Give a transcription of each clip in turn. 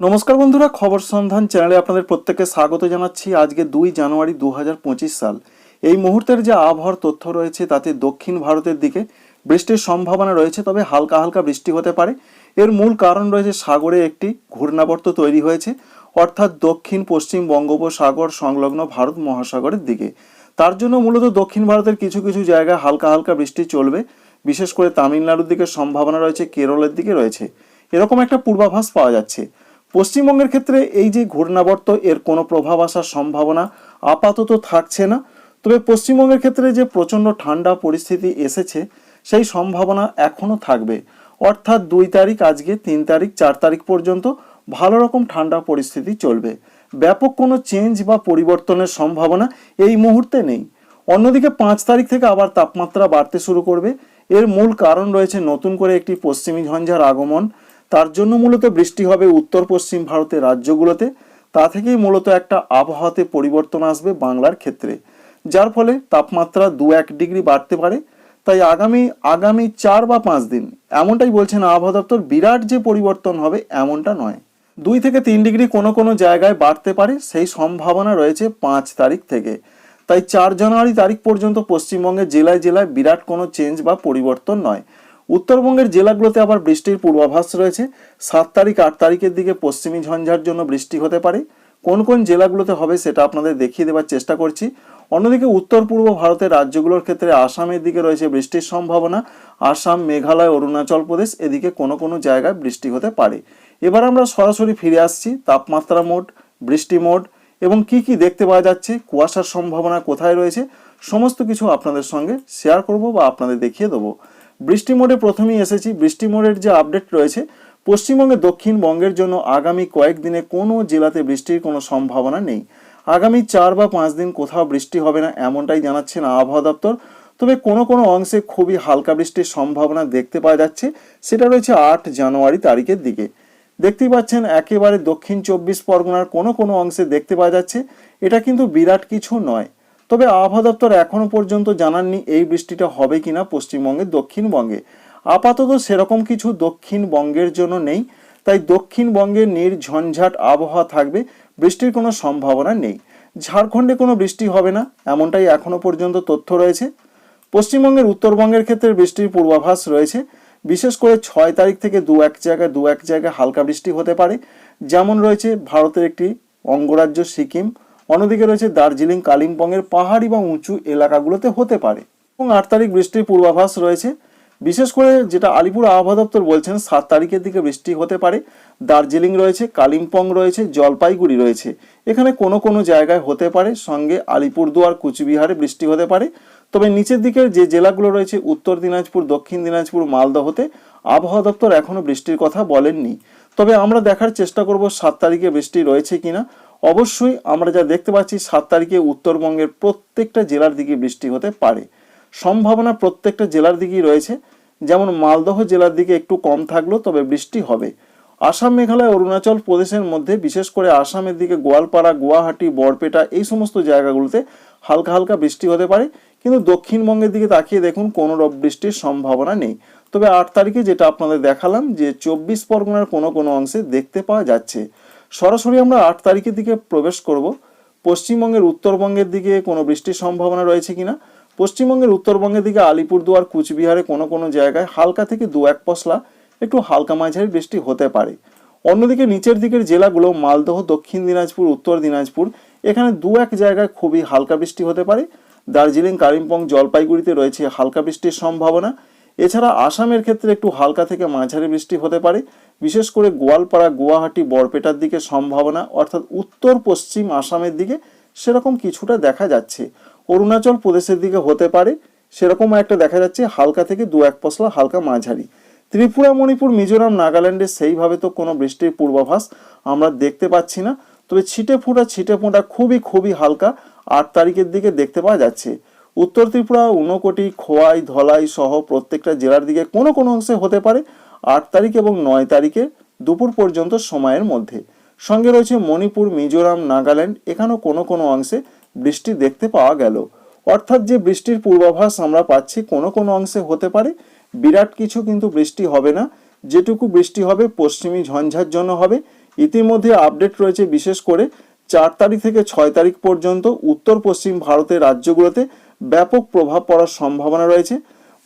নমস্কার বন্ধুরা, খবর সন্ধান চ্যানেলে আপনাদের প্রত্যেককে স্বাগত জানাচ্ছি আজকে দুই জানুয়ারি দু হাজার পঁচিশ সাল। এই মুহূর্তের যে আবহাওয়ার তথ্য রয়েছে তাতে দক্ষিণ ভারতের দিকে বৃষ্টির সম্ভাবনা রয়েছে, তবে হালকা হালকা বৃষ্টি হতে পারে। এর মূল কারণ রয়েছে সাগরে একটি ঘূর্ণাবর্ত তৈরি হয়েছে, অর্থাৎ দক্ষিণ পশ্চিম বঙ্গোপসাগর সংলগ্ন ভারত মহাসাগরের দিকে। তার জন্য মূলত দক্ষিণ ভারতের কিছু কিছু জায়গায় হালকা হালকা বৃষ্টি চলবে। বিশেষ করে তামিলনাড়ুর দিকে সম্ভাবনা রয়েছে, কেরলের দিকে রয়েছে। এরকম একটা পূর্বাভাস পাওয়া যাচ্ছে। পশ্চিমবঙ্গের ক্ষেত্রে এই যে ঘূর্ণাবর্ত, এর কোনো প্রভাব আসার সম্ভাবনা আপাতত থাকছে না। তবে পশ্চিমবঙ্গের ক্ষেত্রে যে প্রচণ্ড ঠান্ডা পরিস্থিতি এসেছে, সেই সম্ভাবনা এখনও থাকবে। অর্থাৎ দুই তারিখ আজকে, তিন তারিখ, চার তারিখ পর্যন্ত ভালো রকম ঠান্ডা পরিস্থিতি চলবে। ব্যাপক কোনো চেঞ্জ বা পরিবর্তনের সম্ভাবনা এই মুহূর্তে নেই। অন্যদিকে পাঁচ তারিখ থেকে আবার তাপমাত্রা বাড়তে শুরু করবে। এর মূল কারণ রয়েছে নতুন করে একটি পশ্চিমী ঝঞ্ঝার আগমন। তার জন্য মূলত বৃষ্টি হবে উত্তর পশ্চিম ভারতের রাজ্যগুলোতে। তা থেকেই মূলত একটা আবহাওয়াতে পরিবর্তন আসবে বাংলার ক্ষেত্রে। যার ফলে তাপমাত্রা দু এক ডিগ্রি বাড়তে পারে। তাই আগামী আগামী চার বা পাঁচ দিন এমনটাই বলছেন আবহাওয়া দপ্তর, বিরাট যে পরিবর্তন হবে এমনটা নয়। দুই থেকে তিন ডিগ্রি কোনো কোনো জায়গায় বাড়তে পারে, সেই সম্ভাবনা রয়েছে পাঁচ তারিখ থেকে। তাই চার জানুয়ারি তারিখ পর্যন্ত পশ্চিমবঙ্গের জেলায় জেলায় বিরাট কোনো চেঞ্জ বা পরিবর্তন নয়। উত্তরবঙ্গের জেলাগুলোতে আবার বৃষ্টির পূর্বাভাস রয়েছে। সাত তারিখ, আট তারিখের দিকে পশ্চিমী ঝঞ্ঝার জন্য বৃষ্টি হতে পারে। কোন কোন জেলাগুলোতে হবে সেটা আপনাদের দেখিয়ে দেওয়ার চেষ্টা করছি। অন্যদিকে উত্তর পূর্ব ভারতের রাজ্যগুলোর ক্ষেত্রে আসামের দিকে রয়েছে বৃষ্টির সম্ভাবনা। আসাম, মেঘালয়, অরুণাচল প্রদেশ এদিকে কোনো কোনো জায়গায় বৃষ্টি হতে পারে। এবার আমরা সরাসরি ফিরে আসছি। তাপমাত্রা মোড, বৃষ্টি মোড এবং কি কি দেখতে পাওয়া যাচ্ছে, কুয়াশার সম্ভাবনা কোথায় রয়েছে, সমস্ত কিছু আপনাদের সঙ্গে শেয়ার করব বা আপনাদের দেখিয়ে দেবো। বৃষ্টি মোডে প্রথমেই এসেছি। বৃষ্টি মোডের যে আপডেট রয়েছে, পশ্চিমবঙ্গে দক্ষিণবঙ্গের জন্য আগামী কয়েকদিনে কোনো জেলাতে বৃষ্টির কোনো সম্ভাবনা নেই। আগামী চার বা পাঁচ দিন কোথাও বৃষ্টি হবে না এমনটাই জানাচ্ছেন আবহাওয়া দপ্তর। তবে কোনো কোনো অংশে খুবই হালকা বৃষ্টির সম্ভাবনা দেখতে পাওয়া যাচ্ছে। সেটা রয়েছে আট জানুয়ারি তারিখের দিকে। দেখতেই পাচ্ছেন, একেবারে দক্ষিণ চব্বিশ পরগনার কোনো কোনো অংশে দেখতে পাওয়া যাচ্ছে। এটা কিন্তু বিরাট কিছু নয়। তবে আবহাওয়া দপ্তর এখনও পর্যন্ত জানাননি এই বৃষ্টিটা হবে কিনা পশ্চিমবঙ্গের দক্ষিণবঙ্গে। আপাতত সেরকম কিছু দক্ষিণবঙ্গের জন্য নেই, তাই দক্ষিণবঙ্গে নির্ঝঞ্ঝাট আবহাওয়া থাকবে, বৃষ্টির কোনো সম্ভাবনা নেই। ঝাড়খণ্ডে কোনো বৃষ্টি হবে না, এমনটাই এখনও পর্যন্ত তথ্য রয়েছে। পশ্চিমবঙ্গের উত্তরবঙ্গের ক্ষেত্রে বৃষ্টির পূর্বাভাস রয়েছে, বিশেষ করে ছয় তারিখ থেকে দু এক জায়গায় দু এক জায়গায় হালকা বৃষ্টি হতে পারে। যেমন রয়েছে ভারতের একটি অঙ্গরাজ্য সিকিম অন্যদিকে রয়েছে দার্জিলিং, কালিম্পংয়ের পাহাড়ি বা উঁচু এলাকাগুলোতে হতে পারে। এবং আট তারিখ বৃষ্টির পূর্বাভাস রয়েছে। বিশেষ করে যেটা আলিপুর আবহাওয়া দপ্তর বলছেন, সাত তারিখের দিকে বৃষ্টি হতে পারে। দার্জিলিং রয়েছে, কালিম্পং রয়েছে, জলপাইগুড়ি রয়েছে। এখানে কোনো কোনো জায়গায় হতে পারে। সঙ্গে আলিপুরদুয়ার, কুচবিহারে বৃষ্টি হতে পারে। তবে নিচের দিকের যে জেলাগুলো রয়েছে, উত্তর দিনাজপুর, দক্ষিণ দিনাজপুর, মালদহতে আবহাওয়া দপ্তর এখনও বৃষ্টির কথা বলেননি। তবে আমরা দেখার চেষ্টা করব সাত তারিখে বৃষ্টি রয়েছে কিনা। অবশ্যই আমরা যা দেখতে পাচ্ছি, সাত তারিখে উত্তরবঙ্গের প্রত্যেকটা জেলার দিকে বৃষ্টি হতে পারে। সম্ভাবনা প্রত্যেকটা জেলার দিকেই রয়েছে। যেমন মালদহ জেলার দিকে একটু কম থাকলেও তবে বৃষ্টি হবে। আসাম, মেঘালয়, অরুণাচল প্রদেশের মধ্যে, বিশেষ করে আসামের দিকে গোয়ালপাড়া, গুয়াহাটি, বরপেটা, এই সমস্ত জায়গাগুলোতে হালকা হালকা বৃষ্টি হতে পারে। কিন্তু দক্ষিণবঙ্গের দিকে তাকিয়ে দেখুন, কোনো বৃষ্টির সম্ভাবনা নেই। তবে আট তারিখে যেটা আপনাদের দেখালাম, যে চব্বিশ পরগনার কোনো কোনো অংশে দেখতে পাওয়া যাচ্ছে। সরাসরি আমরা আট তারিখের দিকে প্রবেশ করব। পশ্চিমবঙ্গের উত্তরবঙ্গের দিকে কোনো বৃষ্টির সম্ভাবনা রয়েছে কিনা? পশ্চিমবঙ্গের উত্তরবঙ্গের দিকে আলিপুরদুয়ার, কুচবিহারে কোনো কোনো জায়গায় হালকা থেকে দু এক পশলা একটু হালকা মাঝারি বৃষ্টি হতে পারে। অন্যদিকে নিচের দিকের জেলাগুলো মালদহ, দক্ষিণ দিনাজপুর, উত্তর দিনাজপুর, এখানে দু এক জায়গায় খুবই হালকা বৃষ্টি হতে পারে। দার্জিলিং, কালিম্পং, জলপাইগুড়িতে রয়েছে হালকা বৃষ্টির সম্ভাবনা। এছাড়া আসামের ক্ষেত্রে একটু হালকা থেকে মাঝারি বৃষ্টি হতে পারে। বিশেষ করে গোয়ালপাড়া, গুয়াহাটি, বরপেটার দিকে সম্ভাবনা, অর্থাৎ উত্তর, পশ্চিম আসামের দিকে সেরকম কিছুটা দেখা যাচ্ছে। অরুণাচল প্রদেশের দিকে হতে পারে, সেরকম একটা দেখা যাচ্ছে, হালকা থেকে দু এক পশলা হালকা মাঝারি। ত্রিপুরা, মণিপুর, মিজোরাম, নাগাল্যান্ডে সেইভাবে তো কোনো বৃষ্টির পূর্বাভাস আমরা দেখতে পাচ্ছি না, তবে ছিটে ফোঁটা ছিটে ফোঁটা খুবই খুবই হালকা আট তারিখের দিকে দেখতে পাওয়া যাচ্ছে। উত্তর ত্রিপুরা, ঊনকোটি, খোয়াই, ধলাই সহ প্রত্যেকটা জেলার দিকে কোনো কোনো অংশে হতে পারে আট তারিখ এবং নয় তারিখে দুপুর পর্যন্ত সময়ের মধ্যে। সঙ্গে রয়েছে মণিপুর, মিজোরাম, নাগাল্যান্ড, এখানেও কোনো কোনো অংশে বৃষ্টি দেখতে পাওয়া গেল। অর্থাৎ যে বৃষ্টির পূর্বাভাস আমরা পাচ্ছি কোনো কোনো অংশে হতে পারে, বিরাট কিছু কিন্তু বৃষ্টি হবে না। যেটুকু বৃষ্টি হবে, পশ্চিমী ঝঞ্ঝার জন্য হবে। ইতিমধ্যে আপডেট রয়েছে বিশেষ করে চার তারিখ থেকে ছয় তারিখ পর্যন্ত উত্তর পশ্চিম ভারতের রাজ্যগুলোতে ব্যাপক প্রভাব পড়ার সম্ভাবনা রয়েছে।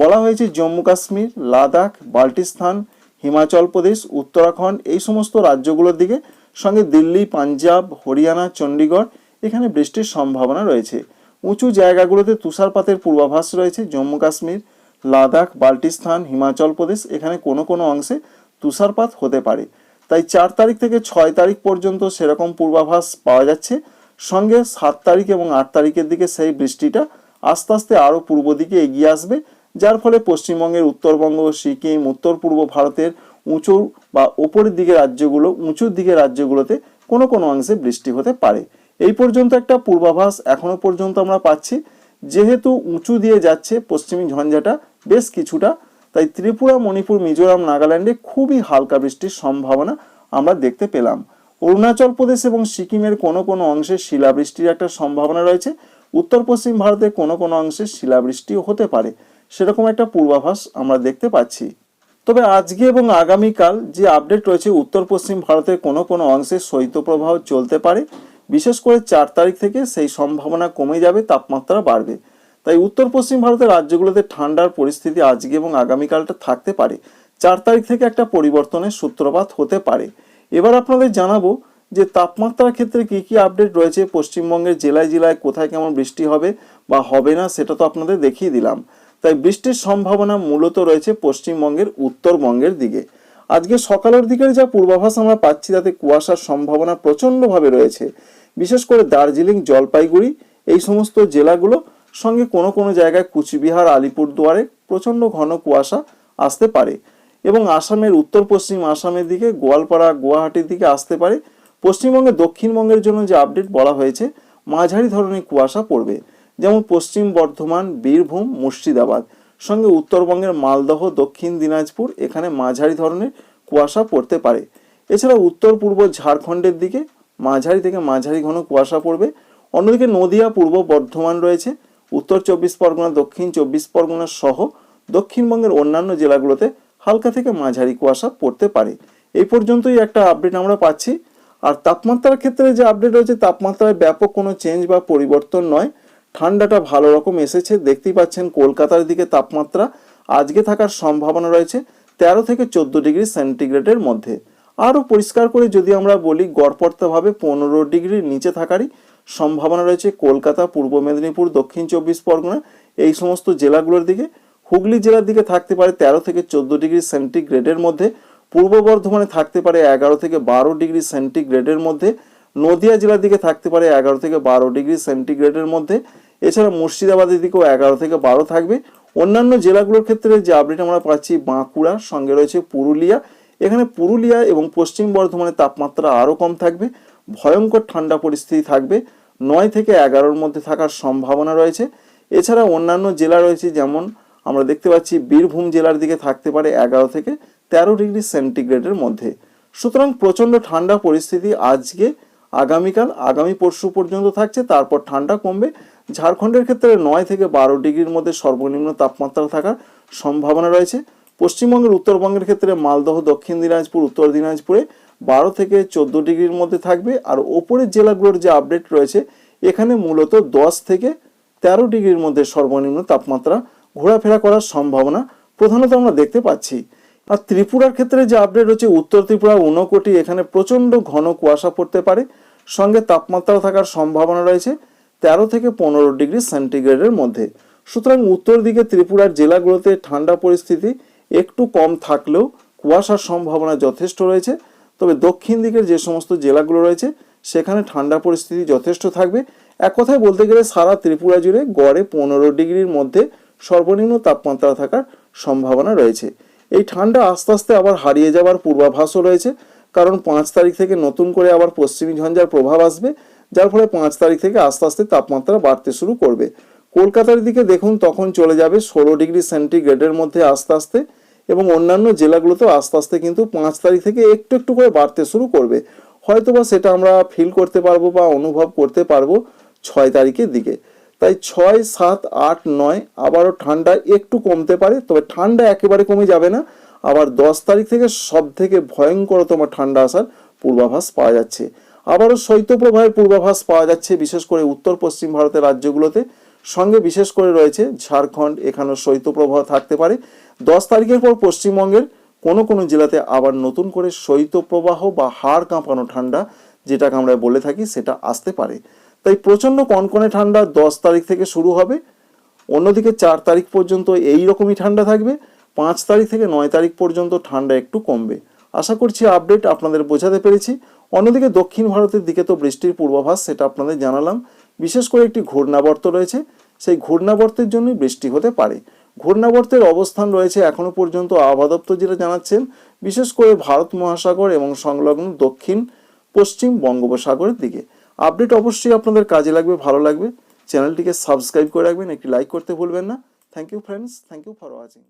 বলা হয়েছে জম্মু কাশ্মীর, লাদাখ বাল্টিস্তান হিমাচল প্রদেশ, উত্তরাখণ্ড এই সমস্ত রাজ্যগুলোর দিকে, সঙ্গে দিল্লি, পাঞ্জাব, হরিয়ানা চণ্ডীগড় এখানে বৃষ্টির সম্ভাবনা রয়েছে। উঁচু জায়গাগুলোতে তুষারপাতের পূর্বাভাস রয়েছে। জম্মু কাশ্মীর, লাদাখ বাল্টিস্তান হিমাচল প্রদেশ এখানে কোনো কোনো অংশে তুষারপাত হতে পারে। তাই চার তারিখ থেকে ছয় তারিখ পর্যন্ত সেরকম পূর্বাভাস পাওয়া যাচ্ছে। সঙ্গে সাত তারিখ এবং আট তারিখের দিকে সেই বৃষ্টিটা আস্তে আস্তে আরও পূর্ব দিকে এগিয়ে আসবে। যার ফলে পশ্চিমবঙ্গের উত্তরবঙ্গ, সিকিম উত্তর পূর্ব ভারতের উঁচু বা ওপরের দিকে রাজ্যগুলো উঁচুর দিকে রাজ্যগুলোতে কোনো কোনো অংশে বৃষ্টি হতে পারে। এই পর্যন্ত একটা পূর্বাভাস এখনও পর্যন্ত আমরা পাচ্ছি। যেহেতু উঁচু দিয়ে যাচ্ছে, পশ্চিমী ঝঞ্ঝাটা বেশ কিছুটা, তাই ত্রিপুরা, মণিপুর, মিজোরাম, নাগাল্যান্ডে খুবই হালকা বৃষ্টির সম্ভাবনা আমরা দেখতে পেলাম। অরুণাচল প্রদেশ এবং সিকিমের কোনো কোনো অংশে শিলাবৃষ্টির একটা সম্ভাবনা রয়েছে। উত্তর পশ্চিম ভারতের কোনো কোনো অংশে শিলাবৃষ্টিও হতে পারে। সেরকম একটা পূর্বাভাস আমরা দেখতে পাচ্ছি। তবে আজকে এবং আগামীকাল যে আপডেট রয়েছে উত্তর পশ্চিম ভারতের কোনো কোনো অংশে শৈত্যপ্রবাহ চলতে পারে, বিশেষ করে চার তারিখ থেকে সেই সম্ভাবনা কমে যাবে, তাপমাত্রা বাড়বে। তাই উত্তর পশ্চিম ভারতের রাজ্যগুলোতে ঠান্ডার পরিস্থিতি আজকে এবং আগামীকালটা থাকতে পারে। চার তারিখ থেকে একটা পরিবর্তনের সূত্রপাত হতে পারে। এবার আপনাদের জানাব যে তাপমাত্রার ক্ষেত্রে কি কি আপডেট রয়েছে, পশ্চিমবঙ্গের জেলায় জেলায় কোথায় কেমন বৃষ্টি হবে বা হবে না, সেটা তো আপনাদের দেখিয়ে দিলাম। তাই বৃষ্টির সম্ভাবনা মূলত রয়েছে পশ্চিমবঙ্গের, উত্তরবঙ্গের দিকে। আজকে সকালের দিকের যা পূর্বাভাস আমরা পাচ্ছি, তাতে কুয়াশার সম্ভাবনা প্রচণ্ডভাবে রয়েছে। বিশেষ করে দার্জিলিং, জলপাইগুড়ি, এই সমস্ত জেলাগুলো সঙ্গে কোনো কোনো জায়গায় কুচবিহার, আলিপুরদুয়ারে প্রচণ্ড ঘন কুয়াশা আসতে পারে এবং আসামের উত্তর পশ্চিম, আসামের দিকে, গোয়ালপাড়া, গুয়াহাটির দিকে আসতে পারে। পশ্চিমবঙ্গে দক্ষিণবঙ্গের জন্য যে আপডেট বলা হয়েছে, মাঝারি ধরনের কুয়াশা পড়বে। যেমন পশ্চিম বর্ধমান, বীরভূম, মুর্শিদাবাদ। সঙ্গে উত্তরবঙ্গের মালদহ, দক্ষিণ দিনাজপুর, এখানে মাঝারি ধরনের কুয়াশা পড়তে পারে। এছাড়া উত্তর পূর্ব ঝাড়খণ্ডের দিকে মাঝারি থেকে মাঝারি ঘন কুয়াশা পড়বে। অন্যদিকে নদিয়া, পূর্ব বর্ধমান রয়েছে। উত্তর চব্বিশ পরগনা, দক্ষিণ চব্বিশ পরগনা সহ দক্ষিণবঙ্গের অন্যান্য জেলাগুলোতে হালকা থেকে মাঝারি কুয়াশা পড়তে পারে। এই পর্যন্তই একটা আপডেট আমরা পাচ্ছি। আর তাপমাত্রার ক্ষেত্রে যে আপডেট রয়েছে, তাপমাত্রায় ব্যাপক কোনো চেঞ্জ বা পরিবর্তন নয়। ঠান্ডাটা ভালো রকম এসেছে, দেখতেই পাচ্ছেন কলকাতার দিকে তাপমাত্রা আজকে থাকার সম্ভাবনা রয়েছে তেরো থেকে চোদ্দ ডিগ্রি সেন্টিগ্রেডের মধ্যে। আরও পরিষ্কার করে যদি আমরা বলি, গড়পড়তাভাবে পনেরো ডিগ্রির নিচে থাকারই সম্ভাবনা রয়েছে কলকাতা, পূর্ব মেদিনীপুর, দক্ষিণ চব্বিশ পরগনা, এই সমস্ত জেলাগুলোর দিকে। হুগলি জেলার দিকে থাকতে পারে তেরো থেকে চোদ্দ ডিগ্রি সেন্টিগ্রেডের মধ্যে। পূর্ব বর্ধমানে থাকতে পারে এগারো থেকে বারো ডিগ্রি সেন্টিগ্রেডের মধ্যে। নদিয়া জেলার দিকে থাকতে পারে এগারো থেকে বারো ডিগ্রি সেন্টিগ্রেডের মধ্যে। এছাড়া মুর্শিদাবাদের দিকেও এগারো থেকে বারো থাকবে। অন্যান্য জেলাগুলোর ক্ষেত্রে যে আপডেট আমরা পাচ্ছি, বাঁকুড়া, সঙ্গে রয়েছে পুরুলিয়া। এখানে পুরুলিয়া এবং পশ্চিম বর্ধমানের তাপমাত্রা আরও কম থাকবে। ভয়ঙ্কর ঠান্ডা পরিস্থিতি থাকবে। নয় থেকে এগারোর মধ্যে থাকার সম্ভাবনা রয়েছে। এছাড়া অন্যান্য জেলা রয়েছে, যেমন আমরা দেখতে পাচ্ছি বীরভূম জেলার দিকে থাকতে পারে এগারো থেকে তেরো ডিগ্রি সেন্টিগ্রেডের মধ্যে। সুতরাং প্রচণ্ড ঠান্ডা পরিস্থিতি আজকে আগামীকাল, আগামী পরশু পর্যন্ত থাকছে, তারপর ঠান্ডা কমবে। ঝাড়খণ্ডের ক্ষেত্রে নয় থেকে বারো ডিগ্রির মধ্যে সর্বনিম্ন তাপমাত্রা থাকার সম্ভাবনা রয়েছে। পশ্চিমবঙ্গের উত্তরবঙ্গের ক্ষেত্রে মালদহ, দক্ষিণ দিনাজপুর, উত্তর দিনাজপুরে বারো থেকে চোদ্দ ডিগ্রির মধ্যে থাকবে। আর ওপরের জেলাগুলোর যে আপডেট রয়েছে, এখানে মূলত দশ থেকে তেরো ডিগ্রির মধ্যে সর্বনিম্ন তাপমাত্রা ঘোরাফেরা করার সম্ভাবনা প্রধানত আমরা দেখতে পাচ্ছি। আর ত্রিপুরার ক্ষেত্রে যে আপডেট রয়েছে, উত্তর ত্রিপুরা ঊনকোটি, এখানে প্রচণ্ড ঘন কুয়াশা পড়তে পারে। সঙ্গে তাপমাত্রা থাকার সম্ভাবনা রয়েছে তেরো থেকে পনেরো ডিগ্রি সেন্টিগ্রেডের মধ্যে। সুতরাং উত্তর দিকে ত্রিপুরার জেলাগুলোতে ঠান্ডা পরিস্থিতি একটু কম থাকলেও কুয়াশার সম্ভাবনা যথেষ্ট রয়েছে। তবে দক্ষিণ দিকের যে সমস্ত জেলাগুলো রয়েছে, সেখানে ঠান্ডা পরিস্থিতি যথেষ্ট থাকবে। এক কথায় বলতে গেলে সারা ত্রিপুরা জুড়ে গড়ে পনেরো ডিগ্রির মধ্যে সর্বনিম্ন তাপমাত্রা থাকার সম্ভাবনা রয়েছে। এই ঠান্ডা আস্তে আস্তে আবার হারিয়ে যাওয়ার পূর্বাভাসও রয়েছে। কারণ পাঁচ তারিখ থেকে নতুন করে আবার পশ্চিমী ঝঞ্ঝার প্রভাব আসবে, যার ফলে পাঁচ তারিখ থেকে আস্তে আস্তে তাপমাত্রা বাড়তে শুরু করবে। কলকাতার দিকে দেখুন, তখন চলে যাবে ষোলো ডিগ্রি সেন্টিগ্রেডের মধ্যে আস্তে আস্তে এবং অন্যান্য জেলাগুলোতেও আস্তে আস্তে কিন্তু পাঁচ তারিখ থেকে একটু একটু করে বাড়তে শুরু করবে। হয়তোবা সেটা আমরা ফিল করতে পারব বা অনুভব করতে পারব ছয় তারিখের দিকে। তাই ছয়, সাত, আট, নয় আবারও ঠান্ডা একটু কমতে পারে, তবে ঠান্ডা একেবারে কমে যাবে না। আবার দশ তারিখ থেকে সব থেকে ভয়ঙ্করতম ঠান্ডা আসার পূর্বাভাস পাওয়া যাচ্ছে। আবারও শৈত্যপ্রবাহের পূর্বাভাস পাওয়া যাচ্ছে, বিশেষ করে উত্তর পশ্চিম ভারতের রাজ্যগুলোতে। সঙ্গে বিশেষ করে রয়েছে ঝাড়খণ্ড, এখানেও শৈত্যপ্রবাহ থাকতে পারে। দশ তারিখের পর পশ্চিমবঙ্গের কোনো কোনো জেলাতে আবার নতুন করে শৈত্যপ্রবাহ বা হাড় কাঁপানো ঠান্ডা, যেটাকে আমরা বলে থাকি, সেটা আসতে পারে। তাই প্রচণ্ড কনকনে ঠান্ডা দশ তারিখ থেকে শুরু হবে। অন্যদিকে চার তারিখ পর্যন্ত এই রকমই ঠান্ডা থাকবে। পাঁচ তারিখ থেকে নয় তারিখ পর্যন্ত ঠান্ডা একটু কমবে। আশা করছি আপডেট আপনাদের বোঝাতে পেরেছি। অন্যদিকে দক্ষিণ ভারতের দিকে তো বৃষ্টির পূর্বাভাস, সেটা আপনাদের জানালাম। বিশেষ করে একটি ঘূর্ণাবর্ত রয়েছে, সেই ঘূর্ণাবর্তের জন্যই বৃষ্টি হতে পারে। ঘূর্ণাবর্তের অবস্থান রয়েছে এখনও পর্যন্ত আবহাওয়া দপ্তর যেটা জানাচ্ছেন, বিশেষ করে ভারত মহাসাগর এবং সংলগ্ন দক্ষিণ, পশ্চিম বঙ্গোপসাগরের দিকে। আপডেট অবশ্যই আপনাদের কাজে লাগবে, ভালো লাগবে। চ্যানেলটিকে সাবস্ক্রাইব করে রাখবেন, একটি লাইক করতে ভুলবেন না। Thank you friends thank you for watching